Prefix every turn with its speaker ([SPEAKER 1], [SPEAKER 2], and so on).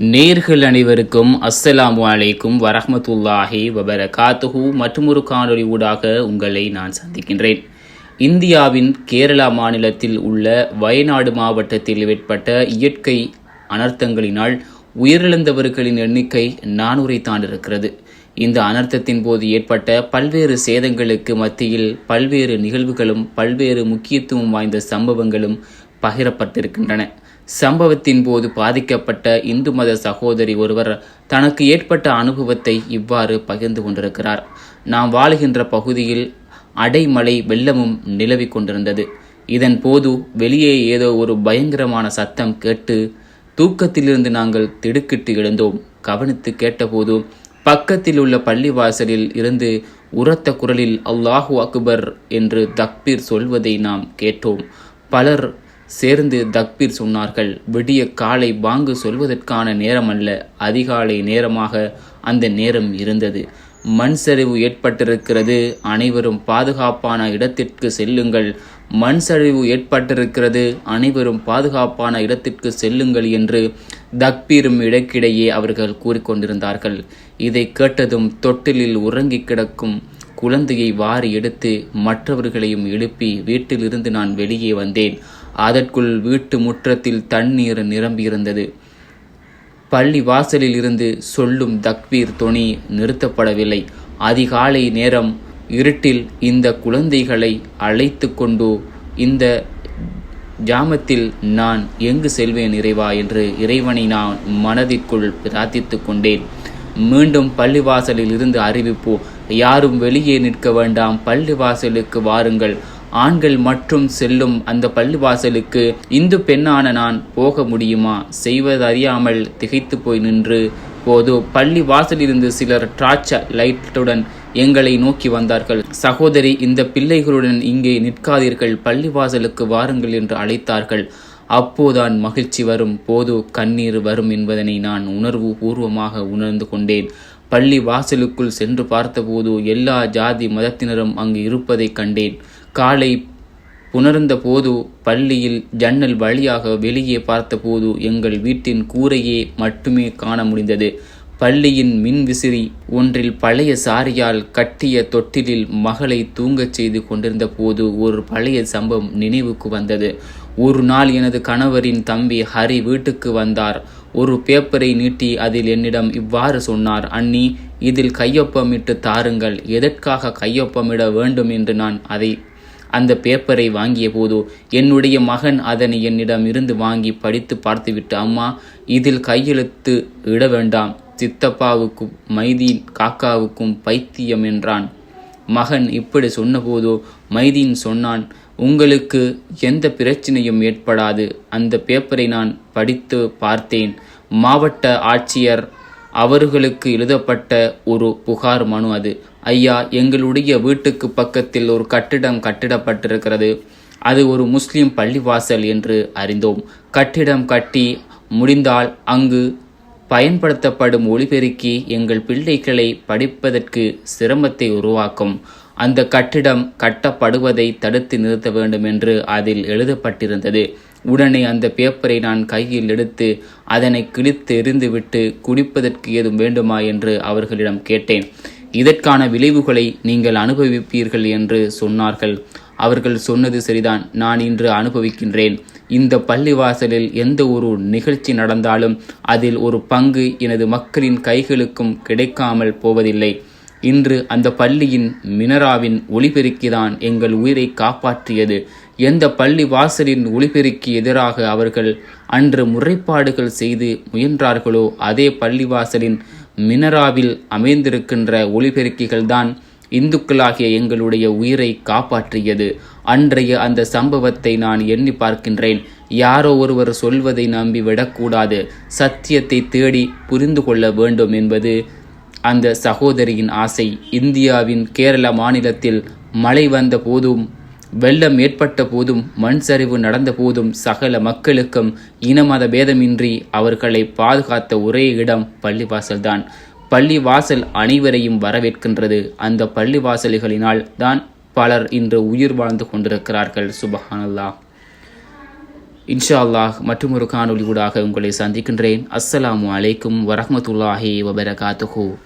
[SPEAKER 1] நேர்கள் அனைவருக்கும் அஸ்ஸலாமு அலைக்கும் வரஹமத்துல்லாஹி வபரகாத்துஹு. மற்றும் ஒரு காணொளி ஊடாக உங்களை நான் சந்திக்கின்றேன். இந்தியாவின் கேரளா மாநிலத்தில் உள்ள வயநாடு மாவட்டத்தில் ஏற்பட்ட இயற்கை அனர்த்தங்களினால் உயிரிழந்தவர்களின் எண்ணிக்கை நானூரை தாண்டிருக்கிறது. இந்த அனர்த்தத்தின் போது ஏற்பட்ட பல்வேறு சேதங்களுக்கு மத்தியில் பல்வேறு நிகழ்வுகளும் பல்வேறு முக்கியத்துவம் வாய்ந்த சம்பவங்களும் பகிரப்பட்டிருக்கின்றன. சம்பவத்தின் போது பாதிக்கப்பட்ட இந்து மத சகோதரி ஒருவர் தனக்கு ஏற்பட்ட அனுபவத்தை இவ்வாறு பகிர்ந்து கொண்டிருக்கிறார். நாம் வாழுகின்ற பகுதியில் அடைமழை வெள்ளமும் நிலவிக் கொண்டிருந்தது. இதன் போது வெளியே ஏதோ ஒரு பயங்கரமான சத்தம் கேட்டு தூக்கத்திலிருந்து நாங்கள் திடுக்கிட்டு எழுந்தோம். கவனித்து கேட்டபோது பக்கத்தில் உள்ள பள்ளிவாசலில் இருந்து உரத்த குரலில் அல்லாஹு அக்பர் என்று தக்பீர் சொல்வதை நாம் கேட்டோம். பலர் சேர்ந்து தக்பீர் சொன்னார்கள் விடிய காலை பாங்கு சொல்வதற்கான நேரம் அல்ல அதிகாலை நேரமாக அந்த நேரம் இருந்தது. மண் சரிவு ஏற்பட்டிருக்கிறது அனைவரும் பாதுகாப்பான இடத்திற்கு செல்லுங்கள். மண் சரிவு ஏற்பட்டிருக்கிறது அனைவரும் பாதுகாப்பான இடத்திற்கு செல்லுங்கள் என்று தக்பீரும் இடக்கிடையே அவர்கள் கூறிக்கொண்டிருந்தார்கள். இதை கேட்டதும் தொட்டிலில் உறங்கி கிடக்கும் குழந்தையை வாரி எடுத்து மற்றவர்களையும் எழுப்பி வீட்டிலிருந்து நான் வெளியே வந்தேன். அதற்குள் வீட்டு முற்றத்தில் தண்ணீர் நிரம்பியிருந்தது. பள்ளி வாசலில் இருந்து சொல்லும் தக்வீர் தொனி நிறுத்தப்படவில்லை. அதிகாலை நேரம் இருட்டில் இந்த குழந்தைகளை அழைத்து கொண்டு இந்த ஜாமத்தில் நான் எங்கு செல்வேன் இறைவா? என்று இறைவனை நான் மனதிற்குள் பிரார்த்தித்து கொண்டேன். மீண்டும் பள்ளிவாசலில் இருந்து அறிவிப்பு யாரும் வெளியே நிற்க வேண்டாம் பள்ளிவாசலுக்கு வாருங்கள். ஆண்கள் மற்றும் செல்லும் அந்த பள்ளிவாசலுக்கு இந்து பெண்ணான நான் போக முடியுமா? செய்வதறியாமல் திகைத்து போய் நின்று போது பள்ளி வாசலிலிருந்து சிலர் டார்ச் லைட்டுடன் எங்களை நோக்கி வந்தார்கள். சகோதரி இந்த பிள்ளைகளுடன் இங்கே நிற்காதீர்கள் பள்ளிவாசலுக்கு வாருங்கள் என்று அழைத்தார்கள். அப்போதான் மகிழ்ச்சி வரும் போது கண்ணீர் வரும் என்பதனை நான் உணர்வு பூர்வமாக உணர்ந்து கொண்டேன். பள்ளி வாசலுக்குள் சென்று பார்த்தபோது எல்லா ஜாதி மதத்தினரும் அங்கு இருப்பதைக் கண்டேன். காலை புணர்ந்த போது பள்ளியில் ஜன்னல் வழியாக வெளியே பார்த்தபோது எங்கள் வீட்டின் கூரையே மட்டுமே காண முடிந்தது. பள்ளியின் மின் விசிறி ஒன்றில் பழைய சாரியால் கட்டிய தொட்டிலில் மகளை தூங்கச் செய்து கொண்டிருந்த போது ஒரு பழைய சம்பவம் நினைவுக்கு வந்தது. ஒரு நாள் எனது கணவரின் தம்பி ஹரி வீட்டுக்கு வந்தார். ஒரு பேப்பரை நீட்டி அதில் என்னிடம் இவ்வாறு சொன்னார் அண்ணி இதில் கையொப்பமிட்டு தாருங்கள். எதற்காக கையொப்பமிட வேண்டும் என்று நான் அதை அந்த பேப்பரை வாங்கிய போது என்னுடைய மகன் அதனை என்னிடம் இருந்து வாங்கி படித்து பார்த்துவிட்டு அம்மா இதில் கையெழுத்து இட வேண்டாம். சித்தப்பாவுக்கும் மைதீன் காக்காவுக்கும் பைத்தியம் என்றான். மகன் இப்படி சொன்னபோதோ மைதீன் சொன்னான் உங்களுக்கு எந்த பிரச்சனையும் ஏற்படாது. அந்த பேப்பரை நான் படித்து பார்த்தேன். மாவட்ட ஆட்சியர் அவர்களுக்கு எழுதப்பட்ட ஒரு புகார் மனு அது. ஐயா எங்களுடைய வீட்டுக்கு பக்கத்தில் ஒரு கட்டிடம் கட்டிடப்பட்டிருக்கிறது. அது ஒரு முஸ்லிம் பள்ளிவாசல் என்று அறிந்தோம். கட்டிடம் கட்டி முடிந்தால் அங்கு பயன்படுத்தப்படும் ஒளிபெருக்கி எங்கள் பிள்ளைகளை படிப்பதற்கு சிரமத்தை உருவாக்கும். அந்த கட்டிடம் கட்டப்படுவதை தடுத்து நிறுத்த வேண்டும் என்று அதில் எழுதப்பட்டிருந்தது. உடனே அந்த பேப்பரை நான் கையில் எடுத்து அதனை கிழித்து எறிந்துவிட்டு குடிப்பதற்கு ஏதும் வேண்டுமா என்று அவர்களிடம் கேட்டேன். இதற்கான விளைவுகளை நீங்கள் அனுபவிப்பீர்கள் என்று சொன்னார்கள். அவர்கள் சொன்னது சரிதான். நான் இன்று அனுபவிக்கின்றேன். இந்த பள்ளிவாசலில் எந்த ஒரு நிகழ்ச்சி நடந்தாலும் அதில் ஒரு பங்கு எனது மக்களின் கைகளுக்கும் கிடைக்காமல் போவதில்லை. இன்று அந்த பள்ளியின் மினராவின் ஒளிபெருக்கிதான் எங்கள் உயிரை காப்பாற்றியது. எந்த பள்ளி வாசலின் ஒளிபெருக்கி எதிராக அவர்கள் அன்று முறைப்பாடுகள் செய்து முயன்றார்களோ அதே பள்ளிவாசலின் மினராவில் அமைந்திருக்கின்ற ஒளிபெருக்கிகள்தான் இந்துக்களாகிய எங்களுடைய உயிரை காப்பாற்றியது. அன்றைய அந்த சம்பவத்தை நான் எண்ணி பார்க்கின்றேன். யாரோ ஒருவர் சொல்வதை நம்பி விடக்கூடாது. சத்தியத்தை தேடி புரிந்து கொள்ள வேண்டும் என்பது அந்த சகோதரியின் ஆசை இந்தியாவின் கேரள மாநிலத்தில் மழை வந்த போதும் வெள்ளம் ஏற்பட்ட போதும் மண் சரிவு நடந்த போதும் சகல மக்களுக்கும் இனமத பேதமின்றி அவர்களை பாதுகாத்த ஒரே இடம் பள்ளிவாசல்தான் பள்ளிவாசல் அனைவரையும் வரவேற்கின்றது. அந்த பள்ளிவாசல்களினால் தான் பலர் இன்று உயிர் வாழ்ந்து கொண்டிருக்கிறார்கள். சுபஹானல்லா இன்ஷா அல்லாஹ் மற்றொரு காணொளி ஊடாக உங்களை சந்திக்கின்றேன். அஸ்ஸலாமு அலைக்கும் வரஹ்மத்துல்லாஹி வபரகாத்துஹூ.